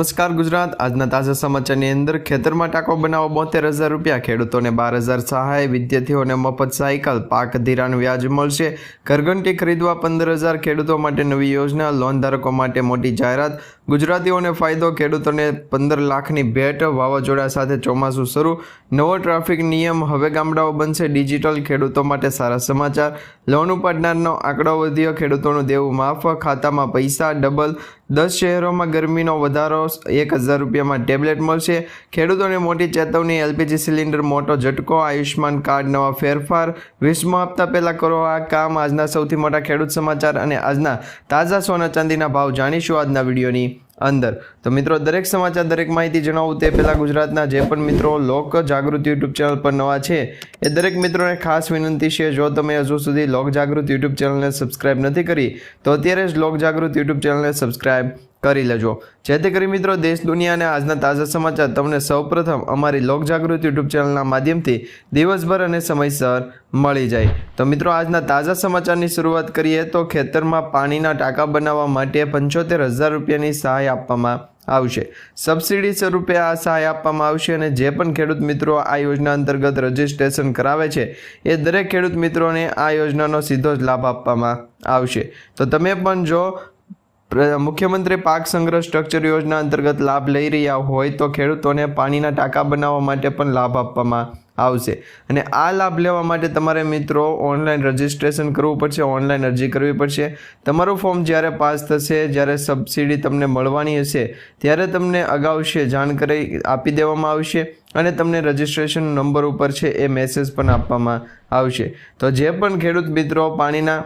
નમસ્કાર ગુજરાત. આજના તાજા સમાચારની અંદર ખેતરમાં ટાંકો બનાવો બોતેર હજાર રૂપિયા. ખેડૂતોને બાર હજાર સહાય, વિદ્યાર્થીઓને મફત સાયકલ, પાક ધિરાણ વ્યાજ મળશે. ઘરઘંટી ખરીદવા પંદર હજાર ખેડૂતો માટે નવી યોજના લોન ધારકો માટે મોટી જાહેરાત. ગુજરાતીઓને ફાયદો, ખેડૂતોને પંદર લાખની ભેટ, વાવાઝોડા સાથે ચોમાસું શરૂ. નવો ટ્રાફિક નિયમ હવે ગામડાઓ બનશે. ડિજિટલ ખેડૂતો માટે સારા સમાચાર. લોન ઉપાડનારનો આંકડો વધ્યો. ખેડૂતોનું દેવું માફ. ખાતામાં પૈસા ડબલ દસ શહેરોમાં ગરમીનો વધારો એક હજાર રૂપિયામાં ટેબ્લેટ મળશે. ખેડૂતોને મોટી ચેતવણી, એલપીજી સિલિન્ડર, મોટો ઝટકો, આયુષ્યમાન કાર્ડ, નવા ફેરફાર. વીસમો હપ્તા પહેલાં કરો આ કામ. આજના સૌથી મોટા ખેડૂત સમાચાર અને આજના તાજા સોના ચાંદીના ભાવ જાણીશું આજના વિડીયોની. અંદર. તો મિત્રો, દરેક સમાચાર, દરેક માહિતી જણાવું તે પહેલાં ગુજરાતના જે પણ મિત્રો લોક જાગૃતિ યુટ્યુબ ચેનલ પર નવા છે, એ દરેક મિત્રોને ખાસ વિનંતી છે, જો તમે હજુ સુધી લોક જાગૃત યુટ્યુબ ચેનલને સબસ્ક્રાઇબ નથી કરી, તો અત્યારે જ લોક જાગૃત યુટ્યુબ ચેનલને સબસ્ક્રાઇબ કરી લેજો. જેથી કરી મિત્રો દેશ દુનિયાને આજના તાજા સમાચાર તમને સૌપ્રથમ અમારી લોકજાગૃતિ યુટ્યુબ ચેનલના માધ્યમથી દિવસભર અને સમયસર મળી જાય. તો મિત્રો આજના તાજા સમાચારની શરૂઆત કરીએ તો ખેતરમાં પાણીના ટાંકા બનાવવા માટે પંચોતેર હજાર રૂપિયાની સહાય આપવામાં આવશે. સબસિડી સ્વરૂપે આ સહાય આપવામાં આવશે અને જે પણ ખેડૂત મિત્રો આ યોજના અંતર્ગત રજીસ્ટ્રેશન કરાવે છે, એ દરેક ખેડૂત મિત્રોને આ યોજનાનો સીધો જ લાભ આપવામાં આવશે. તો તમે પણ જો મુખ્યમંત્રી પાક સંગ્રહ સ્ટ્રક્ચર યોજના અંતર્ગત લાભ લઈ રહ્યા હોય તો ખેડૂતોને પાણીના ટાંકા બનાવવા માટે પણ લાભ આપવામાં આવશે. અને આ લાભ લેવા માટે તમારે મિત્રો ઓનલાઈન રજિસ્ટ્રેશન કરવું પડશે, ઓનલાઈન અરજી કરવી પડશે. તમારું ફોર્મ જ્યારે પાસ થશે, જ્યારે સબસિડી તમને મળવાની હશે, ત્યારે તમને અગાઉ છે જાણકારી આપી દેવામાં આવશે અને તમને રજિસ્ટ્રેશન નંબર ઉપર છે એ મેસેજ પણ આપવામાં આવશે. તો જે પણ ખેડૂત મિત્રો પાણીના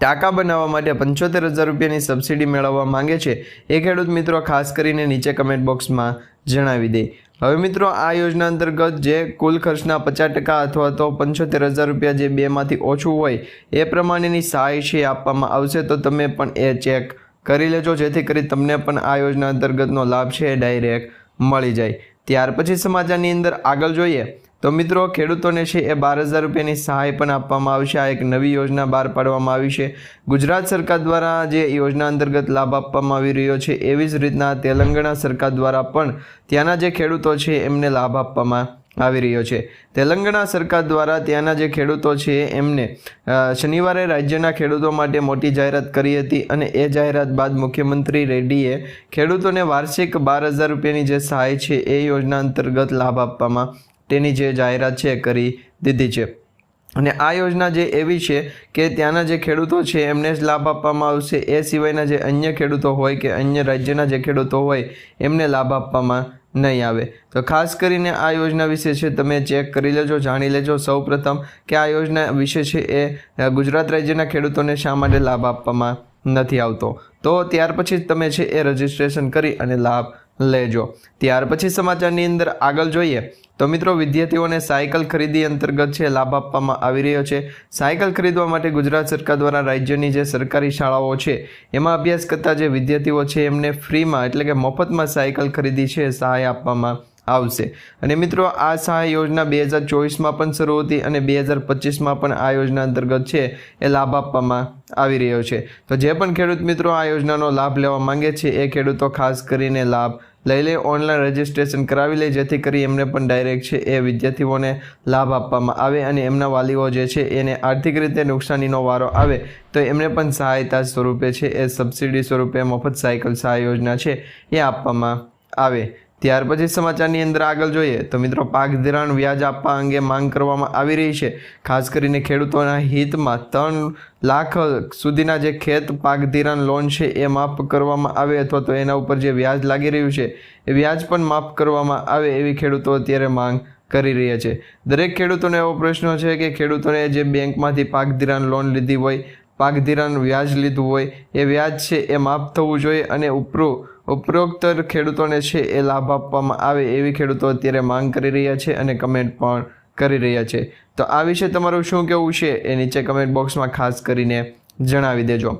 ટાંકા બનાવવા માટે પંચોતેર હજાર રૂપિયાની સબસિડી મેળવવા માંગે છે. એ ખેડૂત મિત્રો ખાસ કરીને નીચે કમેન્ટ બોક્સમાં જણાવી દે. હવે મિત્રો, આ યોજના અંતર્ગત જે કુલ ખર્ચના પચાસ ટકા અથવા તો પંચોતેર હજાર રૂપિયા જે બેમાંથી ઓછું હોય, એ પ્રમાણેની સહાય છે આપવામાં આવશે. તો તમે પણ એ ચેક કરી લેજો, જેથી કરી તમને પણ આ યોજના અંતર્ગતનો લાભ છે એ ડાયરેક્ટ મળી જાય. ત્યાર પછી સમાચારની અંદર આગળ જોઈએ. તો મિત્રો, ખેડૂતોને છે એ બાર હજાર રૂપિયાની સહાય પણ આપવામાં આવશે. આ એક નવી યોજના બહાર પાડવામાં આવી છે. ગુજરાત સરકાર દ્વારા જે યોજના અંતર્ગત લાભ આપવામાં આવી રહ્યો છે, એવી જ રીતના તેલંગાણા સરકાર દ્વારા પણ ત્યાંના જે ખેડૂતો છે, એમને લાભ આપવામાં આવી રહ્યો છે. તેલંગાણા સરકાર દ્વારા ત્યાંના જે ખેડૂતો છે, એમને શનિવારે રાજ્યના ખેડૂતો માટે મોટી જાહેરાત કરી હતી અને એ જાહેરાત બાદ મુખ્યમંત્રી રેડ્ડીએ ખેડૂતોને વાર્ષિક બાર હજાર રૂપિયાની જે સહાય છે, એ યોજના અંતર્ગત લાભ આપવામાં તેની જે જાહેરાત છે કરી દીધી છે. અને આ યોજના જે એવી છે કે ત્યાંના જે ખેડૂતો છે, એમને જ લાભ આપવામાં આવશે. એ સિવાયના જે અન્ય ખેડૂતો હોય કે અન્ય રાજ્યના જે ખેડૂતો હોય, એમને લાભ આપવામાં નહીં આવે. તો ખાસ કરીને આ યોજના વિશે છે, તમે ચેક કરી લેજો, જાણી લેજો. સૌ પ્રથમ કે આ યોજના વિશે છે એ ગુજરાત રાજ્યના ખેડૂતોને શા માટે લાભ આપવામાં નથી આવતો? તો ત્યાર પછી જ તમે છે એ રજિસ્ટ્રેશન કરી અને લાભ લેજો. ત્યાર પછી સમાચારની અંદર આગળ જોઈએ તો મિત્રો વિદ્યાર્થીઓને સાયકલ ખરીદી અંતર્ગત છે લાભ આપવામાં આવી રહ્યો છે. સાયકલ ખરીદવા માટે ગુજરાત સરકાર દ્વારા રાજ્યની જે સરકારી શાળાઓ છે, એમાં અભ્યાસ કરતા જે વિદ્યાર્થીઓ છે એમને ફ્રીમાં એટલે કે મફતમાં સાયકલ ખરીદી છે સહાય આપવામાં આવશે. અને મિત્રો, આ સહાય યોજના બે હજાર ચોવીસમાં પણ શરૂ હતી અને બે હજાર પચીસમાં પણ આ યોજના અંતર્ગત છે એ લાભ આપવામાં આવી રહ્યો છે. તો જે પણ ખેડૂત મિત્રો આ યોજનાનો લાભ લેવા માંગે છે, એ ખેડૂતો ખાસ કરીને લાભ લઈ લે, ઓનલાઈન રજિસ્ટ્રેશન કરાવી લે, જેથી કરી એમને પણ ડાયરેક્ટ છે એ વિદ્યાર્થીઓને લાભ આપવામાં આવે અને એમના વાલીઓ જે છે એને આર્થિક રીતે નુકસાનીનો વારો આવે તો એમને પણ સહાયતા સ્વરૂપે છે એ સબસિડી સ્વરૂપે મફત સાયકલ સહાય યોજના છે એ આપવામાં આવે. ત્યાર પછી સમાચારની અંદર આગળ જોઈએ તો મિત્રો પાક ધિરાણ વ્યાજ આપવા અંગે માંગ કરવામાં આવી રહી છે. ખાસ કરીને ખેડૂતોના હિતમાં ત્રણ લાખ સુધીના જે ખેત પાક ધિરાણ લોન છે એ માફ કરવામાં આવે અથવા તો એના ઉપર જે વ્યાજ લાગી રહ્યું છે એ વ્યાજ પણ માફ કરવામાં આવે એવી ખેડૂતો અત્યારે માંગ કરી રહ્યા છે. દરેક ખેડૂતોને એવો પ્રશ્ન છે કે ખેડૂતોને જે બેંકમાંથી પાક ધિરાણ લોન લીધી હોય પાક ધિરાણ વ્યાજ લીધું હોય, એ વ્યાજ છે એ માફ થવું જોઈએ અને ઉપરો ઉપરોક્ત ખેડૂતોને છે એ લાભ આપવામાં આવે એવી ખેડૂતો અત્યારે માંગ કરી રહ્યા છે અને કમેન્ટ પણ કરી રહ્યા છે. તો આ વિશે તમારું શું કહેવું છે એ નીચે કમેન્ટ બોક્સમાં ખાસ કરીને જણાવી દેજો.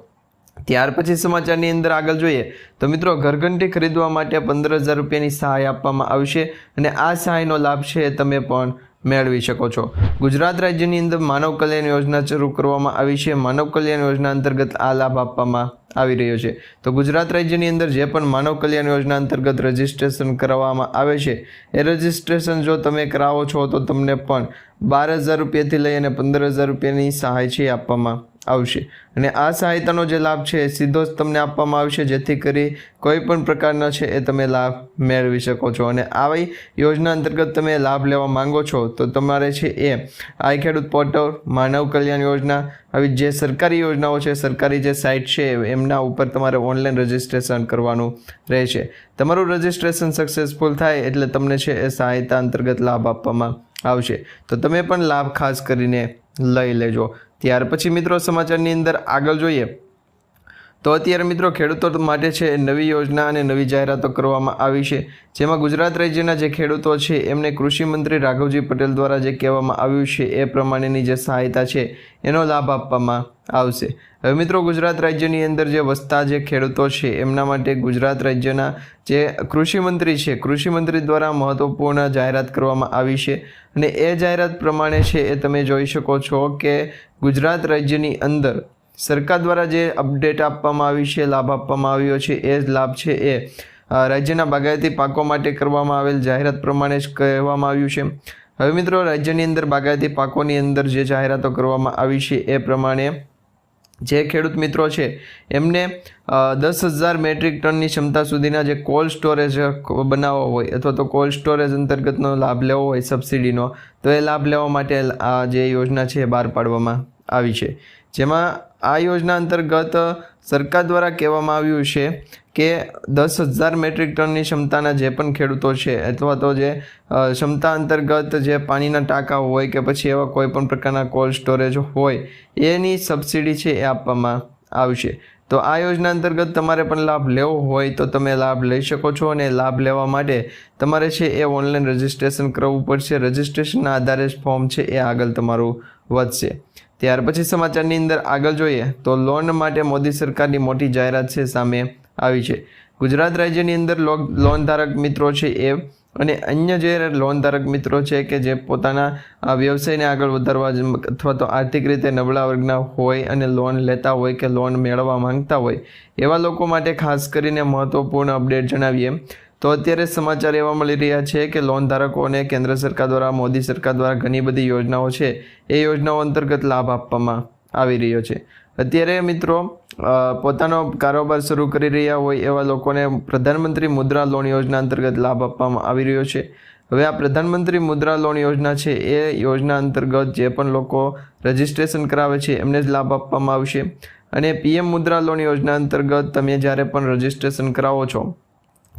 ત્યાર પછી સમાચારની અંદર આગળ જોઈએ, તો મિત્રો ઘરઘંટી ખરીદવા માટે પંદર હજાર રૂપિયાની સહાય આપવામાં આવશે અને આ સહાયનો લાભ છે તમે પણ મેળવી શકો છો. ગુજરાત રાજ્યની અંદર માનવ કલ્યાણ યોજના શરૂ કરવામાં આવી છે. માનવ કલ્યાણ યોજના અંતર્ગત આ લાભ આપવામાં આવી રહ્યો છે. તો ગુજરાત રાજ્યની અંદર જે પણ માનવ કલ્યાણ યોજના અંતર્ગત રજિસ્ટ્રેશન કરાવવામાં આવે છે, એ રજિસ્ટ્રેશન જો તમે કરાવો છો તો તમને પણ બાર હજાર રૂપિયાથી લઈ અને પંદર હજાર રૂપિયાની સહાય છે આપવામાં આવશે. અને આ સહાયતાનો જે લાભ છે એ સીધો જ તમને આપવામાં આવશે, જેથી કરી કોઈ પણ પ્રકારનો છે એ તમે લાભ મેળવી શકો છો. અને આવી યોજના અંતર્ગત તમે લાભ લેવા માંગો છો, તો તમારે છે એ આઈ ખેડૂત પોર્ટલ, માનવ કલ્યાણ યોજના, આવી જે સરકારી યોજનાઓ છે, સરકારી જે સાઇટ છે, એમના ઉપર તમારે ઓનલાઈન રજિસ્ટ્રેશન કરવાનું રહેશે. તમારું રજિસ્ટ્રેશન સક્સેસફુલ થાય એટલે તમને છે એ સહાયતા અંતર્ગત લાભ આપવામાં આવશે. તો તમે પણ લાભ ખાસ કરીને લઈ લેજો. ત્યાર પછી મિત્રો સમાચારની અંદર આગળ જોઈએ. તો અત્યારે મિત્રો ખેડૂતો માટે છે નવી યોજના અને નવી જાહેરાતો કરવામાં આવી છે. જેમાં ગુજરાત રાજ્યના જે ખેડૂતો છે એમને કૃષિ મંત્રી રાઘવજી પટેલ દ્વારા જે કહેવામાં આવ્યું છે એ પ્રમાણેની જે સહાયતા છે એનો લાભ આપવામાં આવશે. હવે મિત્રો, ગુજરાત રાજ્યની અંદર જે વસતા જે ખેડૂતો છે, એમના માટે ગુજરાત રાજ્યના જે કૃષિમંત્રી છે કૃષિમંત્રી દ્વારા મહત્ત્વપૂર્ણ જાહેરાત કરવામાં આવી છે. અને એ જાહેરાત પ્રમાણે છે એ તમે જોઈ શકો છો કે ગુજરાત રાજ્યની અંદર સરકાર દ્વારા જે અપડેટ આપવામાં આવી છે, લાભ આપવામાં આવ્યો છે, એ જ લાભ છે એ રાજ્યના બાગાયતી પાકો માટે કરવામાં આવેલ જાહેરાત પ્રમાણે જ કહેવામાં આવ્યું છે. હવે મિત્રો, રાજ્યની અંદર બાગાયતી પાકોની અંદર જે જાહેરાતો કરવામાં આવી છે એ પ્રમાણે જે ખેડૂત મિત્રો છે, એમને દસ હજાર મેટ્રિક ટનની ક્ષમતા સુધીના જે કોલ્ડ સ્ટોરેજ બનાવવો હોય અથવા તો કોલ્ડ સ્ટોરેજ અંતર્ગતનો લાભ લેવો હોય સબસિડીનો, તો એ લાભ લેવા માટે આ જે યોજના છે એ બહાર પાડવામાં આવી છે. જેમાં આ યોજના અંતર્ગત સરકાર દ્વારા કહેવામાં આવ્યું છે કે દસ હજાર મેટ્રિક ટનની ક્ષમતાના જે પણ ખેડૂતો છે અથવા તો જે ક્ષમતા અંતર્ગત જે પાણીના ટાંકા હોય કે પછી એવા કોઈ પણ પ્રકારના કોલ્ડ સ્ટોરેજ હોય, એની સબસિડી છે એ આપવામાં આવશે. તો આ યોજના અંતર્ગત તમારે પણ લાભ લેવો હોય તો તમે લાભ લઈ શકો છો અને લાભ લેવા માટે તમારે છે એ ઓનલાઈન રજિસ્ટ્રેશન કરવું પડશે. રજિસ્ટ્રેશનના આધારે જ ફોર્મ છે એ આગળ તમારું વધશે. ત્યાર પછી સમાચારની અંદર આગળ જોઈએ તો લોન માટે મોદી સરકારની મોટી જાહેરાત છે, સામે આવી છે. ગુજરાત રાજ્યની અંદર લોન ધારક મિત્રો છે એ અને અન્ય જે લોન ધારક મિત્રો છે કે જે પોતાના વ્યવસાયને આગળ વધારવા અથવા તો આર્થિક રીતે નબળા વર્ગના હોય અને લોન લેતા હોય કે લોન મેળવવા માંગતા હોય, એવા લોકો માટે ખાસ કરીને મહત્ત્વપૂર્ણ અપડેટ જણાવીએ. તો અત્યારે સમાચાર એવા મળી રહ્યા છે કે લોન ધારકોને કેન્દ્ર સરકાર દ્વારા, મોદી સરકાર દ્વારા ઘણી બધી યોજનાઓ છે. એ યોજનાઓ અંતર્ગત લાભ આપવામાં આવી રહ્યો છે. અત્યારે મિત્રો પોતાનો કારોબાર શરૂ કરી રહ્યા હોય એવા લોકોને પ્રધાનમંત્રી મુદ્રા લોન યોજના અંતર્ગત લાભ આપવામાં આવી રહ્યો છે. હવે આ પ્રધાનમંત્રી મુદ્રા લોન યોજના છે, એ યોજના અંતર્ગત જે પણ લોકો રજિસ્ટ્રેશન કરાવે છે, એમને જ લાભ આપવામાં આવશે. અને પીએમ મુદ્રા લોન યોજના અંતર્ગત તમે જ્યારે પણ રજિસ્ટ્રેશન કરાવો છો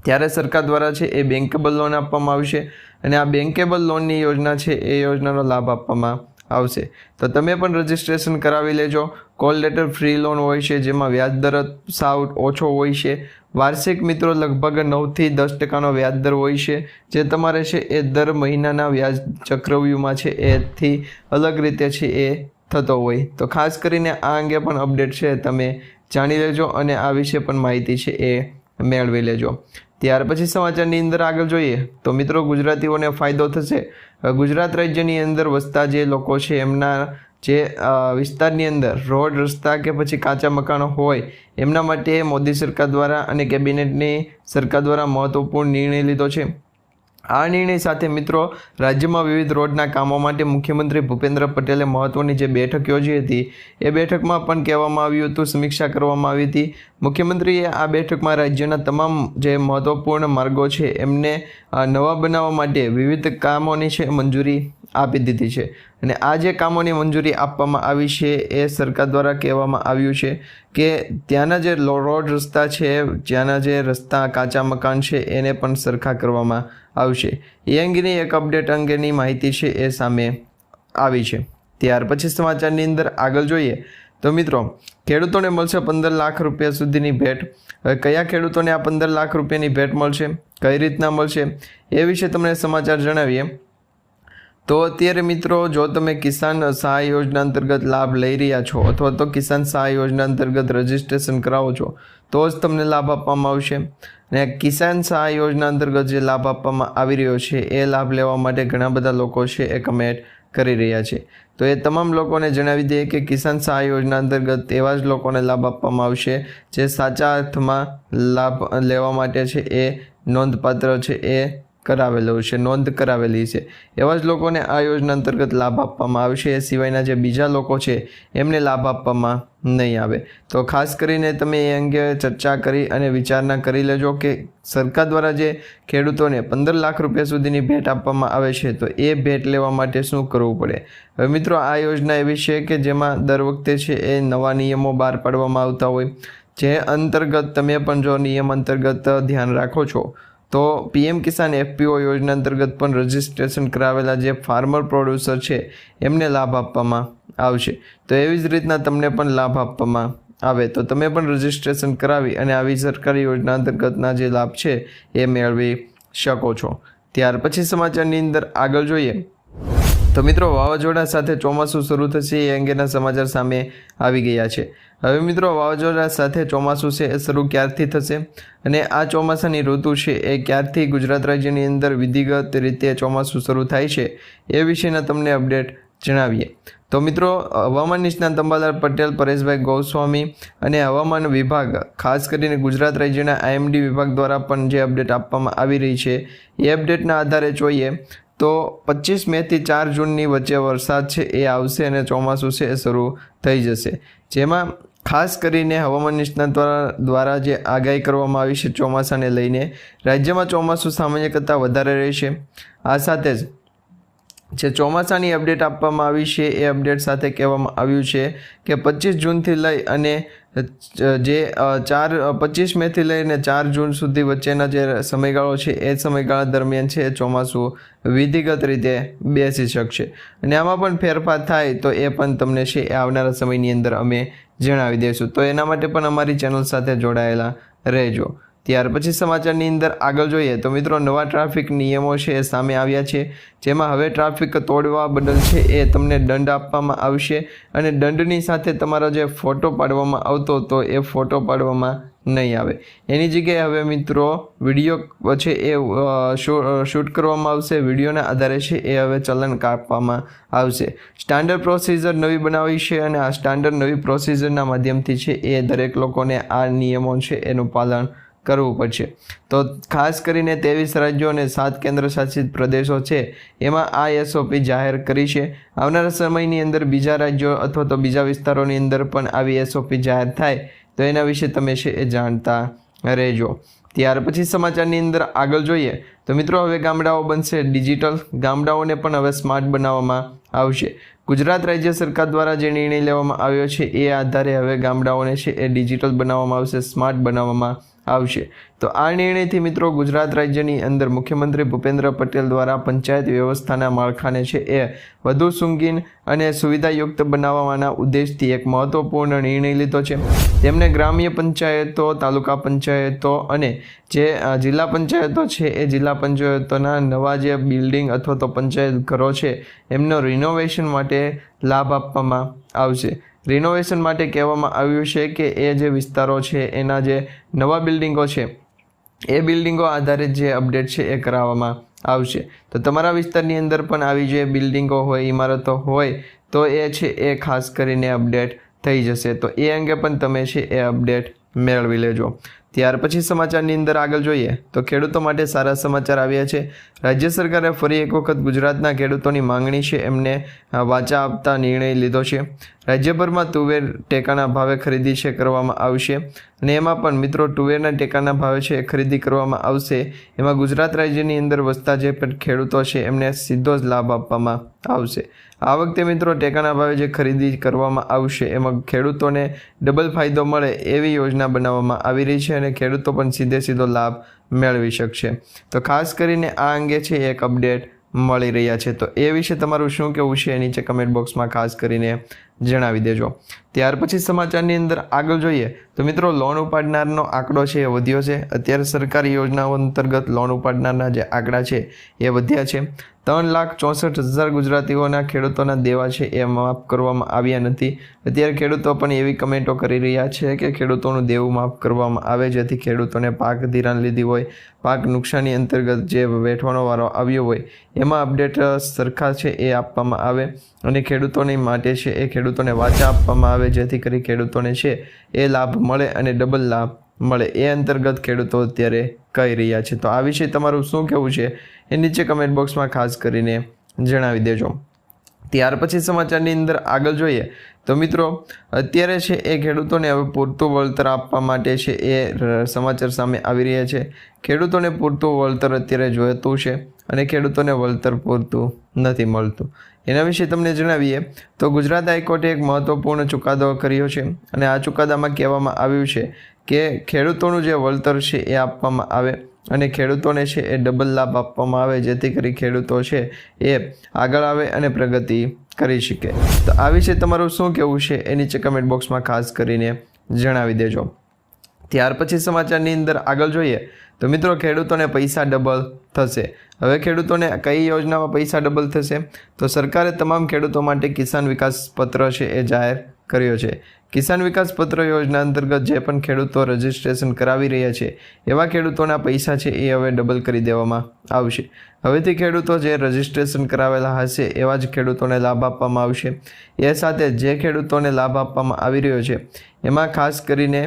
ત્યારે સરકાર દ્વારા છે એ બેન્કેબલ લોન આપવામાં આવશે અને આ બેન્કેબલ લોનની યોજના છે એ યોજનાનો લાભ આપવામાં આવશે. તો તમે પણ રજિસ્ટ્રેશન કરાવી લેજો. કોલ લેટર ફ્રી લોન હોય છે, જેમાં વ્યાજ દર સાવ ઓછો હોય છે. વાર્ષિક મિત્રો લગભગ નવથી દસ ટકાનો વ્યાજ દર હોય છે. જે તમારે છે એ દર મહિનાના વ્યાજ ચક્રવ્યૂહમાં છે એથી અલગ રીતે છે એ થતો હોય. તો ખાસ કરીને આ અંગે પણ અપડેટ છે, તમે જાણી લેજો અને આ વિશે પણ માહિતી છે એ મેળવી લેજો. ત્યાર પછી સમાચારની અંદર આગળ જોઈએ તો મિત્રો ગુજરાતીઓને ફાયદો થશે. ગુજરાત રાજ્યની અંદર વસતા જે લોકો છે, એમના જે વિસ્તારની અંદર રોડ, રસ્તા કે પછી કાચા મકાનો હોય, એમના માટે મોદી સરકાર દ્વારા અને કેબિનેટની સરકાર દ્વારા મહત્વપૂર્ણ નિર્ણય લીધો છે. આ નિર્ણય સાથે મિત્રો રાજ્યમાં વિવિધ રોડના કામો માટે મુખ્યમંત્રી ભૂપેન્દ્ર પટેલે મહત્વની જે બેઠક યોજી હતી, એ બેઠકમાં પણ કહેવામાં આવ્યું હતું, સમીક્ષા કરવામાં આવી હતી. મુખ્યમંત્રીએ આ બેઠકમાં રાજ્યના તમામ જે મહત્વપૂર્ણ માર્ગો છે, એમને નવા બનાવવા માટે વિવિધ કામોની છે, મંજૂરી આપી દીધી છે. અને આ જે કામોની મંજૂરી આપવામાં આવી છે, એ સરકાર દ્વારા કહેવામાં આવ્યું છે કે ત્યાંના જે રોડ રસ્તા છે, ત્યાંના જે રસ્તા, કાચા મકાન છે, એને પણ સરખા કરવામાં આવશે. એ અંગેની એક અપડેટ અંગેની માહિતી છે એ સામે આવી છે. ત્યાર પછી સમાચારની અંદર આગળ જોઈએ તો મિત્રો, ખેડૂતોને મળશે પંદર લાખ રૂપિયા સુધીની ભેટ. હવે કયા ખેડૂતોને આ પંદર લાખ રૂપિયાની ભેટ મળશે? કઈ રીતના મળશે? એ વિશે તમને સમાચાર જણાવીએ. તો અત્યારે મિત્રો, જો તમે કિસાન સહાય યોજના અંતર્ગત લાભ લઈ રહ્યા છો અથવા તો કિસાન સહાય યોજના અંતર્ગત રજિસ્ટ્રેશન કરાવો છો, તો જ તમને લાભ આપવામાં આવશે. અને કિસાન સહાય યોજના અંતર્ગત જે લાભ આપવામાં આવી રહ્યો છે, એ લાભ લેવા માટે ઘણા બધા લોકો છે એ કમેન્ટ કરી રહ્યા છે. તો એ તમામ લોકોને જણાવી દઈએ કે કિસાન સહાય યોજના અંતર્ગત એવા જ લોકોને લાભ આપવામાં આવશે, જે સાચા અર્થમાં લાભ લેવા માટે છે એ નોંધપાત્ર છે એ કરાવેલો છે, નોંધ કરાવેલી છે. એવા જ લોકોને આ યોજના અંતર્ગત લાભ આપવામાં આવશે. એ સિવાયના જે બીજા લોકો છે, એમને લાભ આપવામાં નહીં આવે. તો ખાસ કરીને તમે એ અંગે ચર્ચા કરી અને વિચારણા કરી લેજો કે સરકાર દ્વારા જે ખેડૂતોને પંદર લાખ રૂપિયા સુધીની ભેટ આપવામાં આવે છે, તો એ ભેટ લેવા માટે શું કરવું પડે? હવે મિત્રો, આ યોજના એવી છે કે જેમાં દર વખતે છે એ નવા નિયમો બહાર પાડવામાં આવતા હોય. જે અંતર્ગત તમે પણ જો નિયમ અંતર્ગત ધ્યાન રાખો છો તો પીએમ કિસાન એફપીઓ યોજના અંતર્ગત પણ રજિસ્ટ્રેશન કરાવેલા જે ફાર્મર પ્રોડ્યુસર છે, એમને લાભ આપવામાં આવશે. તો એવી જ રીતના તમને પણ લાભ આપવામાં આવે. તો તમે પણ રજિસ્ટ્રેશન કરાવી અને આવી સરકારી યોજના અંતર્ગતના જે લાભ છે, એ મેળવી શકો છો. ત્યાર પછી સમાચારની અંદર આગળ જોઈએ. તો મિત્રો, વાવાઝોડા સાથે ચોમાસું શરૂ થશે, એ અંગેના સમાચાર સામે આવી ગયા છે. હવે મિત્રો, વાવાઝોડા સાથે ચોમાસું છે, એ શરૂ ક્યારથી થશે? અને આ ચોમાસાની ઋતુ છે, એ ક્યારથી ગુજરાત રાજ્યની અંદર વિધિગત રીતે ચોમાસું શરૂ થાય છે, એ વિશેના તમને અપડેટ જણાવીએ. તો મિત્રો, હવામાન નિષ્ણાત અંબાલાલ પટેલ, પરેશભાઈ ગોસ્વામી અને હવામાન વિભાગ, ખાસ કરીને ગુજરાત રાજ્યના આઈએમડી વિભાગ દ્વારા પણ જે અપડેટ આપવામાં આવી રહી છે, એ અપડેટના આધારે જોઈએ તો પચીસ મેથી ચાર જૂનની વચ્ચે વરસાદ છે, એ આવશે અને ચોમાસું છે, એ શરૂ થઈ જશે. જેમાં ખાસ કરીને હવામાન નિષ્ણાત દ્વારા જે આગાહી કરવામાં આવી છે ચોમાસાને લઈને, રાજ્યમાં ચોમાસું સામાન્ય કરતાં વધારે રહેશે. આ સાથે જ જે ચોમાસાની અપડેટ આપવામાં આવી છે, એ અપડેટ સાથે કહેવામાં આવ્યું છે કે પચીસ જૂનથી લઈ અને જે ચાર પચીસ મેથી લઈને ચાર જૂન સુધી વચ્ચેના જે સમયગાળો છે, એ સમયગાળા દરમિયાન છે ચોમાસું વિધિગત રીતે બેસી શકશે. અને આમાં પણ ફેરફાર થાય તો એ પણ તમને છે એ આવનારા સમયની અંદર અમે જણાવી દઈશું તો એના માટે પણ અમારી ચેનલ સાથે જોડાયેલા રહેજો. ત્યાર પછી સમાચારની અંદર આગળ જોઈએ તો મિત્રો નવા ટ્રાફિક નિયમો છે એ સામે આવ્યા છે. જેમાં હવે ટ્રાફિક તોડવા બદલ છે એ તમને દંડ આપવામાં આવશે અને દંડની સાથે તમારો જે ફોટો પાડવામાં આવતો તો એ ફોટો પાડવામાં નહીં આવે. એની જગ્યાએ હવે મિત્રો વીડિયો છે એ શૂટ કરવામાં આવશે. વિડીયોના આધારે છે એ હવે ચલણ કાપવામાં આવશે. સ્ટાન્ડર્ડ પ્રોસિજર નવી બનાવી છે અને આ સ્ટાન્ડર્ડ નવી પ્રોસિજરના માધ્યમથી છે એ દરેક લોકોને આ નિયમો છે એનું પાલન કરવું પડશે. તો ખાસ કરીને ત્રેવીસ રાજ્યો અને સાત કેન્દ્ર શાસિત પ્રદેશો છે, એમાં આ એસઓપી જાહેર કરી છે. આવનારા સમયની અંદર બીજા રાજ્યો અથવા તો બીજા વિસ્તારોની અંદર પણ આવી એસઓપી જાહેર થાય, તો એના વિશે તમે છે એ જાણતા રહેજો. ત્યાર પછી સમાચારની અંદર આગળ જોઈએ, તો મિત્રો હવે ગામડાઓ બનશે ડિજિટલ, ગામડાઓને પણ હવે સ્માર્ટ બનાવવામાં આવશે. ગુજરાત રાજ્ય સરકાર દ્વારા જે નિર્ણય લેવામાં આવ્યો છે, એ આધારે હવે ગામડાઓને છે એ ડિજિટલ બનાવવામાં આવશે, સ્માર્ટ બનાવવામાં આવશે. તો આ નિર્ણયથી મિત્રો ગુજરાત રાજ્યની અંદર મુખ્યમંત્રી ભૂપેન્દ્ર પટેલ દ્વારા પંચાયત વ્યવસ્થાના માળખાને છે એ વધુ સુંગીન અને સુવિધાયુક્ત બનાવવાના ઉદ્દેશથી એક મહત્વપૂર્ણ નિર્ણય લીધો છે. તેમણે ગ્રામ્ય પંચાયતો, તાલુકા પંચાયતો અને જે જિલ્લા પંચાયતો છે એ જિલ્લા પંચાયતોના નવા જે બિલ્ડિંગ અથવા તો પંચાયત ઘરો છે એમનો રિનોવેશન માટે લાભ આપવામાં આવશે. રિનોવેશન માટે કહેવામાં આવ્યું છે કે એ જે વિસ્તારો છે, એના જે નવા બિલ્ડિંગો છે, એ બિલ્ડિંગો આધારિત જે અપડેટ છે એ કરાવવામાં આવશે. તો તમારા વિસ્તારની અંદર પણ આવી જે બિલ્ડિંગો હોય, ઇમારતો હોય, તો એ છે એ ખાસ કરીને અપડેટ થઈ જશે. તો એ અંગે પણ તમે છે એ અપડેટ મેળવી લેજો. ત્યાર પછી સમાચારની અંદર આગળ જોઈએ, તો ખેડૂતો માટે સારા સમાચાર આવ્યા છે. રાજ્ય સરકારે ફરી એક વખત ગુજરાતના ખેડૂતોની માંગણી છે, એમને વાચા આપતા નિર્ણય લીધો છે. રાજ્યભરમાં તુવેર ટેકાના ભાવે ખરીદી છે કરવામાં આવશે અને એમાં પણ મિત્રો તુવેરના ટેકાના ભાવે છે ખરીદી કરવામાં આવશે. એમાં ગુજરાત રાજ્યની અંદર વસતા જે પણ ખેડૂતો છે એમને સીધો જ લાભ આપવામાં આવશે. આ વખતે મિત્રો ટેકાના ભાવે જે ખરીદી કરવામાં આવશે એમાં ખેડૂતોને ડબલ ફાયદો મળે એવી યોજના બનાવવામાં આવી રહી છે અને ખેડૂતો પણ સીધે સીધો લાભ મેળવી શકશે. તો ખાસ કરીને આ અંગે છે એક અપડેટ મળી રહ્યા છે. તો એ વિશે તમારું શું કહેવું છે? નીચે કમેન્ટ બોક્સમાં ખાસ કરીને જણાવી દેજો. ત્યાર પછી સમાચારની અંદર આગળ જોઈએ તો મિત્રો, લોન ઉપાડનારનો આંકડો છે એ વધ્યો છે. અત્યારે સરકારી યોજનાઓ અંતર્ગત લોન ઉપાડનારના જે આંકડા છે એ વધ્યા છે. ત્રણ લાખ ચોસઠ હજાર ગુજરાતીઓના ખેડૂતોના દેવા છે એ માફ કરવામાં આવ્યા નથી. અત્યારે ખેડૂતો પણ એવી કમેન્ટો કરી રહ્યા છે કે ખેડૂતોનું દેવું માફ કરવામાં આવે, જેથી ખેડૂતોને પાક ધિરાણ લીધી હોય. પાક નુકસાની અંતર્ગત જે વેઠવાનો વારો આવ્યો હોય, એમાં અપડેટ સરખા છે એ આપવામાં આવે અને ખેડૂતોની માટે છે એ ખેડૂતોને વાચા આપવામાં આવે, જેથી કરી ખેડૂતોને છે એ લાભ મળે અને ડબલ લાભ મળે. એ અંતર્ગત ખેડૂતો અત્યારે કહી રહ્યા છે. તો આ વિશે તમારું શું કહેવું છે? એ નીચે કમેન્ટ બોક્સમાં ખાસ કરીને જણાવી દેજો. ત્યાર પછી સમાચારની અંદર આગળ જોઈએ તો મિત્રો, અત્યારે છે એ ખેડૂતોને હવે પૂરતું વળતર આપવા માટે છે એ સમાચાર સામે આવી રહ્યા છે. ખેડૂતોને પૂરતું વળતર અત્યારે જોઈતું છે અને ખેડૂતોને વળતર પૂરતું નથી મળતું. એના વિશે તમને જણાવીએ, તો ગુજરાત હાઈકોર્ટે એક મહત્વપૂર્ણ ચુકાદો કર્યો છે અને આ ચુકાદામાં કહેવામાં આવ્યું છે કે ખેડૂતોનું જે વળતર છે એ આપવામાં આવે અને ખેડૂતોને છે એ ડબલ લાભ આપવામાં આવે, જેથી કરી ખેડૂતો છે એ આગળ આવે અને પ્રગતિ કરી શકે. તો આ વિશે તમારું શું કહેવું છે એ નીચે કમેન્ટ બોક્સમાં ખાસ કરીને જણાવી દેજો. ત્યાર પછી સમાચારની અંદર આગળ જોઈએ તો મિત્રો, ખેડૂતોને પૈસા ડબલ થશે. હવે ખેડૂતોને કઈ યોજનામાં પૈસા ડબલ થશે? તો સરકારે તમામ ખેડૂતો માટે કિસાન વિકાસ પત્ર છે એ જાહેર કર્યો છે. કિસાન વિકાસ પત્ર યોજના અંતર્ગત જે પણ ખેડૂતો રજીસ્ટ્રેશન કરાવી રહ્યા છે, એવા ખેડૂતોના પૈસા છે એ હવે ડબલ કરી દેવામાં આવશે. હવેથી ખેડૂતો જે રજીસ્ટ્રેશન કરાવેલા હશે, એવા જ ખેડૂતોને લાભ આપવામાં આવશે. એ સાથે જે ખેડૂતોને લાભ આપવામાં આવી રહ્યો છે, એમાં ખાસ કરીને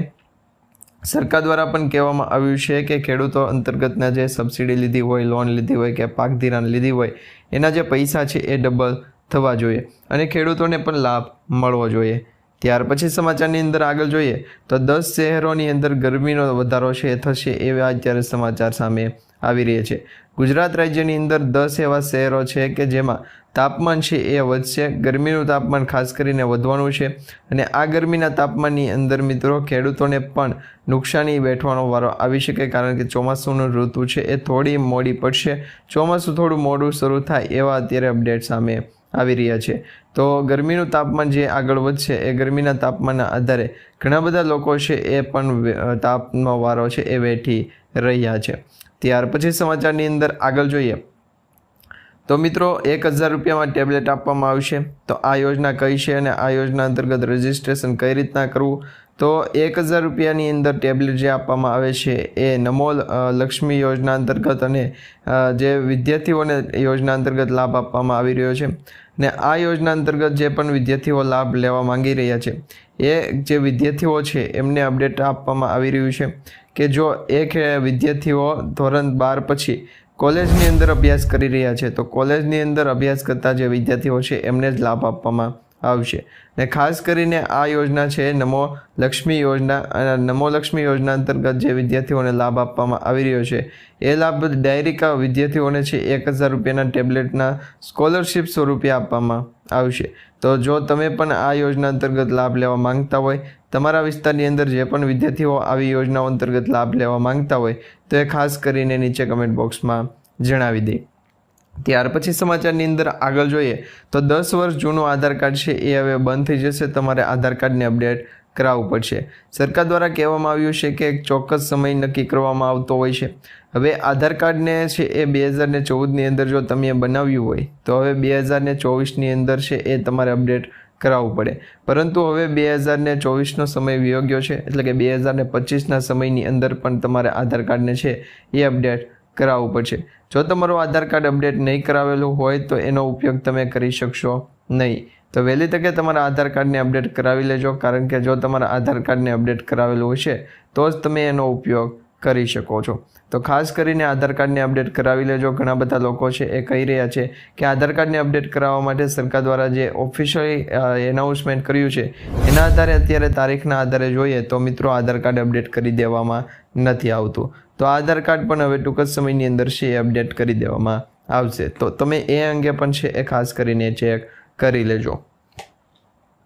સરકાર દ્વારા પણ કહેવામાં આવ્યું છે કે ખેડૂતો અંતર્ગતના જે સબસિડી લીધી હોય લોન લીધી હોય કે પાક ધિરાણ લીધી હોય, એના જે પૈસા છે એ ડબલ થવા જોઈએ અને ખેડૂતોને પણ લાભ મળવો જોઈએ. ત્યાર પછી સમાચારની અંદર આગળ જોઈએ તો દસ શહેરોની અંદર ગરમીનો વધારો છે થશે એવા અત્યારે સમાચાર સામે આવી રહ્યા છે. ગુજરાત રાજ્યની અંદર દસ એવા શહેરો છે કે જેમાં તાપમાન છે એ વધશે, ગરમીનું તાપમાન ખાસ કરીને વધવાનું છે અને આ ગરમીના તાપમાનની અંદર મિત્રો ખેડૂતોને પણ નુકસાની બેઠવાનો વારો આવી શકે કારણ કે ચોમાસુનું ઋતુ છે, એ થોડી મોડી પડશે. ચોમાસું થોડું મોડું શરૂ થાય એવા અત્યારે અપડેટ સામે આવી રહ્યા છે. તો ગરમીનું તાપમાન જે આગળ વધશે, એ ગરમીના તાપમાનના આધારે ઘણા બધા લોકો છે એ પણ તાપનો વારો છે એ વેઠી રહ્યા છે. ત્યાર પછી સમાચારની અંદર આગળ જોઈએ. તો મિત્રો, એક હજાર રૂપિયામાં ટેબ્લેટ આપવામાં આવશે. તો આ યોજના કઈ છે અને આ યોજના અંતર્ગત રજિસ્ટ્રેશન કઈ રીતના કરવું? તો એક હજાર રૂપિયાની અંદર ટેબ્લેટ જે આપવામાં આવે છે એ નમો લક્ષ્મી યોજના અંતર્ગત અને જે વિદ્યાર્થીઓને યોજના અંતર્ગત લાભ આપવામાં આવી રહ્યો છે. ને આ યોજના અંતર્ગત જે પણ વિદ્યાર્થીઓ લાભ લેવા માંગી રહ્યા છે, એ જે વિદ્યાર્થીઓ છે એમને અપડેટ આપવામાં આવી રહ્યું છે કે જો એક વિદ્યાર્થીઓ ધોરણ બાર પછી કોલેજની અંદર અભ્યાસ કરી રહ્યા છે, તો કોલેજની અંદર અભ્યાસ કરતા જે વિદ્યાર્થીઓ છે એમને જ લાભ આપવામાં આવશે. ને ખાસ કરીને આ યોજના છે નમો લક્ષ્મી યોજના અને નમો લક્ષ્મી યોજના અંતર્ગત જે વિદ્યાર્થીઓને લાભ આપવામાં આવી રહ્યો છે, એ લાભ ડાયરેક્ટ વિદ્યાર્થીઓને છે એક હજાર રૂપિયાના ટેબ્લેટના સ્કોલરશિપ સ્વરૂપે આપવામાં આવશે. તો જો તમે પણ આ યોજના અંતર્ગત લાભ લેવા માંગતા હોય, તમારા વિસ્તારની અંદર જે પણ વિદ્યાર્થીઓ આવી યોજનાઓ અંતર્ગત લાભ લેવા માંગતા હોય, તો એ ખાસ કરીને નીચે કમેન્ટ બોક્સમાં જણાવી દે. ત્યાર પછી સમાચારની અંદર આગળ જોઈએ તો દસ વર્ષ જૂનું આધાર કાર્ડ છે એ હવે બંધ થઈ જશે. તમારે આધાર કાર્ડને અપડેટ કરાવવું પડશે. સરકાર દ્વારા કહેવામાં આવ્યું છે કે એક ચોક્કસ સમય નક્કી કરવામાં આવતો હોય છે. હવે આધાર કાર્ડને છે એ બે હજાર ને ચૌદની અંદર જો તમે બનાવ્યું હોય, તો હવે બે હજાર ને ચોવીસની અંદર છે એ તમારે અપડેટ કરાવવું પડે. પરંતુ હવે બે હજાર ને ચોવીસનો સમય વિયોગ્યો છે, એટલે કે બે હજાર ને પચીસના સમયની અંદર પણ તમારે આધાર કાર્ડને છે એ અપડેટ કરાવવું પડશે. જો તમારું આધાર કાર્ડ અપડેટ નહીં કરાવેલું હોય તો એનો ઉપયોગ તમે કરી શકશો નહીં. તો વહેલી તકે તમારા આધાર કાર્ડને અપડેટ કરાવી લેજો, કારણ કે જો તમારા આધાર કાર્ડને અપડેટ કરાવેલું હશે, તો જ તમે એનો ઉપયોગ કરી શકો છો. તો ખાસ કરીને આધાર કાર્ડને અપડેટ કરાવી લેજો. ઘણા બધા લોકો છે એ કહી રહ્યા છે કે આધાર કાર્ડને અપડેટ કરાવવા માટે સરકાર દ્વારા જે ઓફિશિયલી એનાઉન્સમેન્ટ કર્યું છે, એના આધારે અત્યારે તારીખના આધારે જોઈએ તો મિત્રો આધાર કાર્ડ અપડેટ કરી દેવામાં નથી આવતું. તો આધાર કાર્ડ પણ હવે ટૂંક જ સમયની અંદર છે એ અપડેટ કરી દેવામાં આવશે. તો તમે એ અંગે પણ છે એ ખાસ કરીને ચેક કરી લેજો.